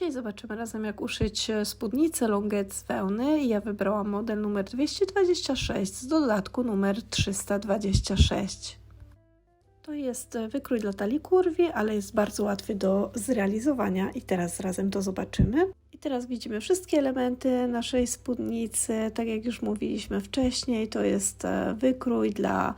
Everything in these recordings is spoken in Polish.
Dzisiaj zobaczymy razem jak uszyć e, spódnicę longet z wełny. Ja wybrałam model numer 226 z dodatku numer 326. To jest e, wykrój dla talii kurwi, ale jest bardzo łatwy do zrealizowania i teraz razem to zobaczymy. I teraz widzimy wszystkie elementy naszej spódnicy. Tak jak już mówiliśmy wcześniej, to jest e, wykrój dla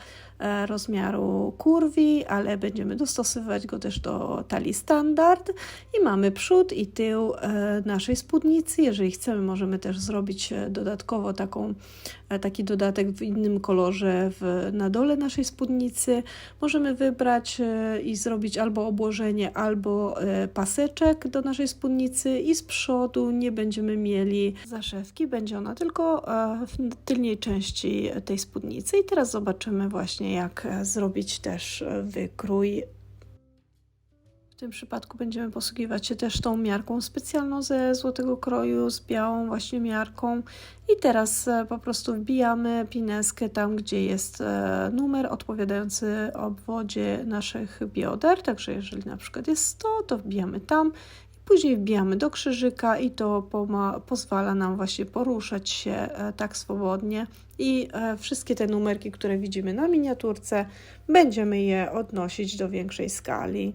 rozmiaru kurwi, ale będziemy dostosowywać go też do talii standard. I mamy przód i tył e, naszej spódnicy. Jeżeli chcemy, możemy też zrobić dodatkowo taką, taki dodatek w innym kolorze w, na dole naszej spódnicy. Możemy wybrać i zrobić albo obłożenie, albo paseczek do naszej spódnicy i z przodu nie będziemy mieli zaszewki, będzie ona tylko e, w tylnej części tej spódnicy. I teraz zobaczymy właśnie jak e, zrobić też e, wykrój w tym przypadku będziemy posługiwać się też tą miarką specjalną ze złotego kroju, z białą właśnie miarką. I teraz po prostu wbijamy pineskę tam, gdzie jest numer odpowiadający obwodzie naszych bioder. Także jeżeli na przykład jest 100, to wbijamy tam Później wbijamy do krzyżyka i to pozwala nam właśnie poruszać się e, tak swobodnie i e, wszystkie te numerki, które widzimy na miniaturce, będziemy je odnosić do większej skali.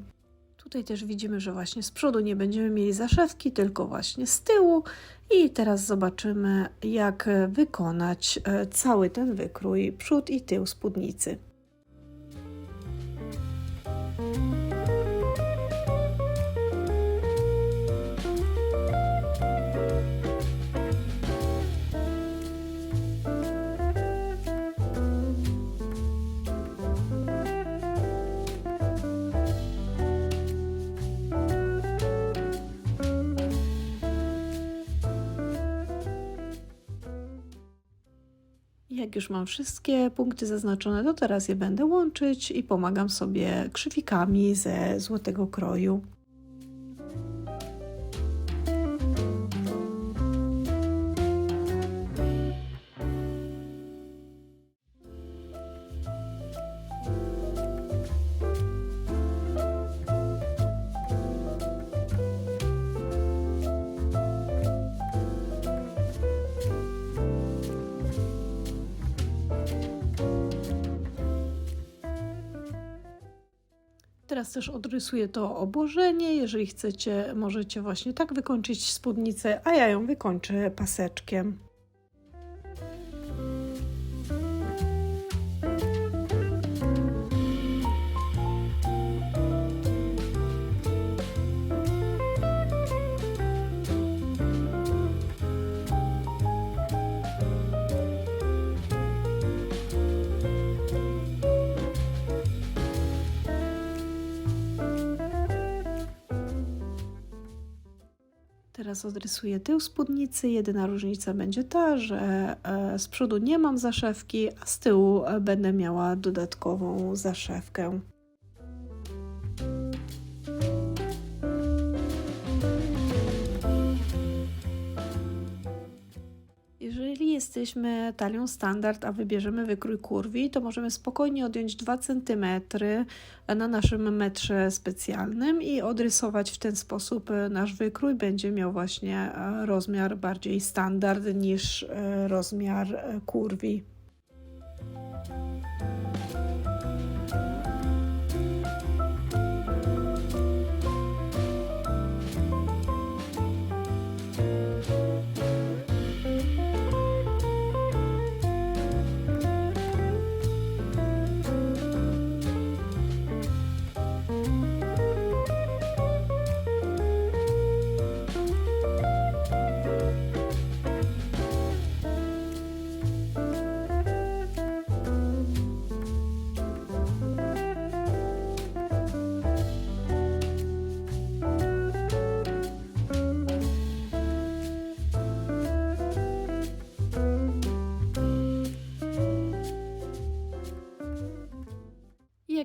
Tutaj też widzimy, że właśnie z przodu nie będziemy mieli zaszewki, tylko właśnie z tyłu. I teraz zobaczymy, jak wykonać e, cały ten wykrój przód i tył spódnicy. Jak już mam wszystkie punkty zaznaczone, to teraz je będę łączyć i pomagam sobie krzyfikami ze złotego kroju. Teraz też odrysuję to obłożenie. Jeżeli chcecie, możecie właśnie tak wykończyć spódnicę, a ja ją wykończę paseczkiem. Teraz odrysuję tył spódnicy. Jedyna różnica będzie ta, że e, z przodu nie mam zaszewki, a z tyłu e, będę miała dodatkową zaszewkę. Jesteśmy talią standard, a wybierzemy wykrój kurwi, to możemy spokojnie odjąć 2 cm na naszym metrze specjalnym i odrysować w ten sposób nasz wykrój. Będzie miał właśnie rozmiar bardziej standard niż e, rozmiar e, kurwi.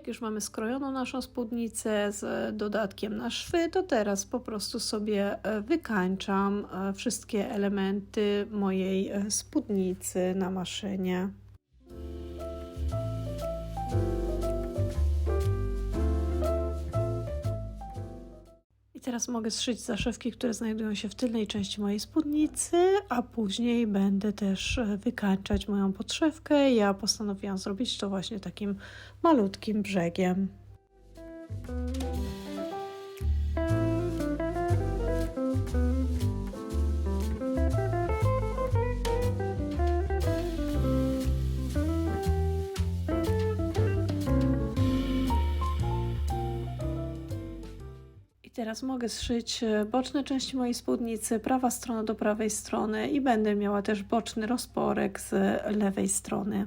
Jak już mamy skrojoną naszą spódnicę z dodatkiem na szwy, to teraz po prostu sobie e, wykańczam e, wszystkie elementy mojej e, spódnicy na maszynie. Teraz mogę zszyć zaszewki, które znajdują się w tylnej części mojej spódnicy, a później będę też e, wykańczać moją podszewkę. Ja postanowiłam zrobić to właśnie takim malutkim brzegiem. Teraz mogę zszyć e, boczne części mojej spódnicy, prawa strona do prawej strony i będę miała też boczny rozporek z lewej strony.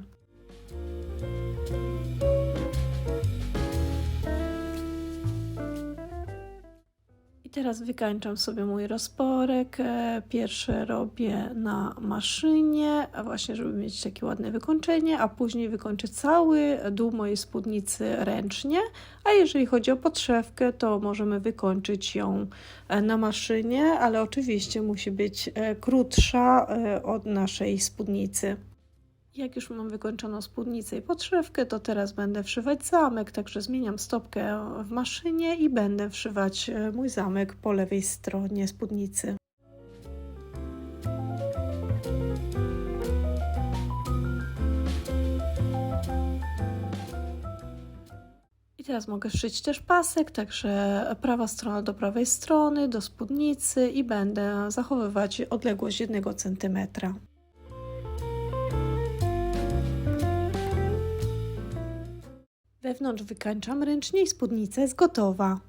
Teraz wykańczam sobie mój rozporek. E, Pierwsze robię na maszynie, właśnie żeby mieć takie ładne wykończenie, a później wykończę cały dół mojej spódnicy ręcznie. A jeżeli chodzi o podszewkę, to możemy wykończyć ją e, na maszynie, ale oczywiście musi być e, krótsza od naszej spódnicy. Jak już mam wykończoną spódnicę i podszewkę, to teraz będę wszywać zamek, także zmieniam stopkę w maszynie i będę wszywać e, mój zamek po lewej stronie spódnicy. Teraz mogę szyć też pasek, także prawa strona do prawej strony, do spódnicy i będę zachowywać odległość 1 centymetra. Wewnątrz wykańczam ręcznie i spódnica jest gotowa.